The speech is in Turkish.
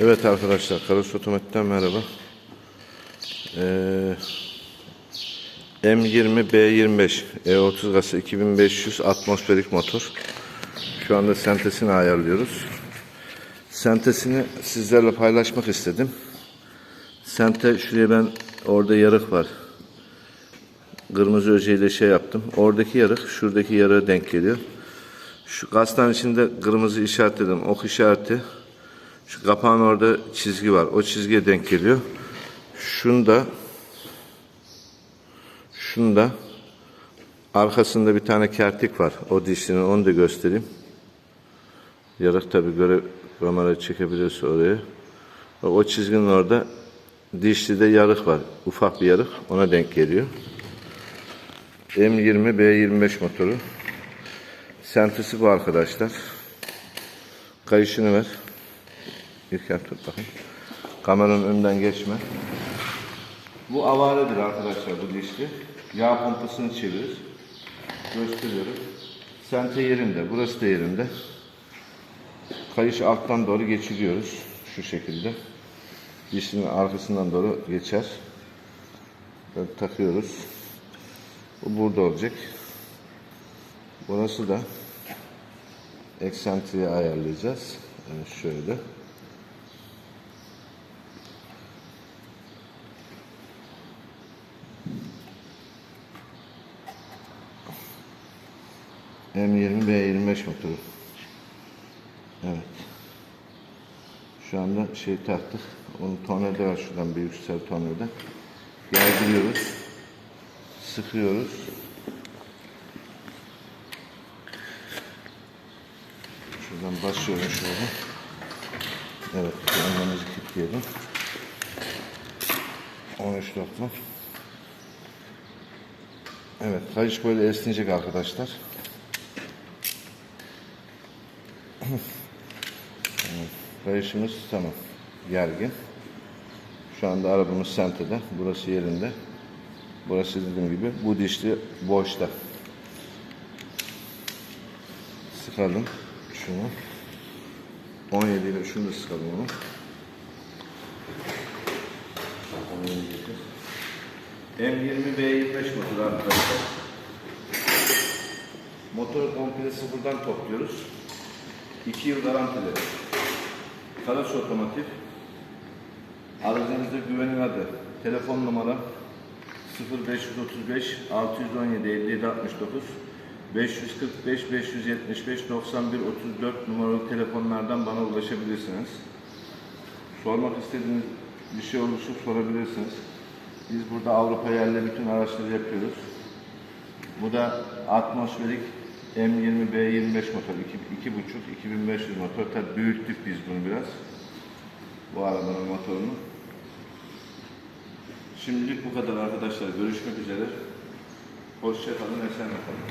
Evet arkadaşlar, Karos Otomatik'ten merhaba. Ee, M20 B25 E30 gazı 2500 atmosferik motor. Şu anda sentesini ayarlıyoruz. Sentesini sizlerle paylaşmak istedim. Sente şuraya ben orada yarık var. Kırmızı öceyle şey yaptım. Oradaki yarık şuradaki yarığa denk geliyor. Şu gazetenin içinde kırmızı işaretledim. Ok işareti. Şu kapağın orada çizgi var. O çizgiye denk geliyor. Şunda şunda arkasında bir tane kertik var. O dişlinin onu da göstereyim. Yarık tabi göre kamera çekebilirse oraya. O çizginin orada dişlide yarık var. Ufak bir yarık. Ona denk geliyor. M20 B25 motoru. Sentesi bu arkadaşlar. Kayışını ver. İlker tut bakayım. Kameranın önünden geçme. Bu avaredir arkadaşlar bu dişli. Yağ pompasını çevirir. Gösteriyorum. Sente yerinde. Burası da yerinde. Kayış alttan doğru geçiriyoruz. Şu şekilde. Dişinin arkasından doğru geçer. Böyle takıyoruz. Bu burada olacak. Burası da eksentriği ayarlayacağız. Yani şöyle. M20 B25 motoru. Evet. Şu anda şey taktık. Onun tornavida var şuradan büyük sel tornavida. Yaydırıyoruz. Sıkıyoruz. Şuradan başlıyorum şöyle. Evet, yanlarımızı kilitleyelim. 13 lokma. Evet, kayış böyle esneyecek arkadaşlar. Evet, Kayışımız tamam. Gergin. Şu anda arabamız sentede. Burası yerinde. Burası dediğim gibi bu dişli boşta. Sıkalım şunu. 17 ile şunu da sıkalım onu. 17. M20 B25 motor arkadaşlar. Motoru komple sıfırdan topluyoruz. 2 yıl garantili. Karaç otomatik. Aracınızda güvenin adı. Telefon numara 0535 617 57 69 545 575 91 34 numaralı telefonlardan bana ulaşabilirsiniz. Sormak istediğiniz bir şey olursa sorabilirsiniz. Biz burada Avrupa yerli bütün araçları yapıyoruz. Bu da atmosferik M20 B25 motor 2.5 2500 motor. Tabi büyüttük biz bunu biraz. Bu arabanın motorunu. Şimdilik bu kadar arkadaşlar. Görüşmek üzere. Hoşça kalın, esen kalın.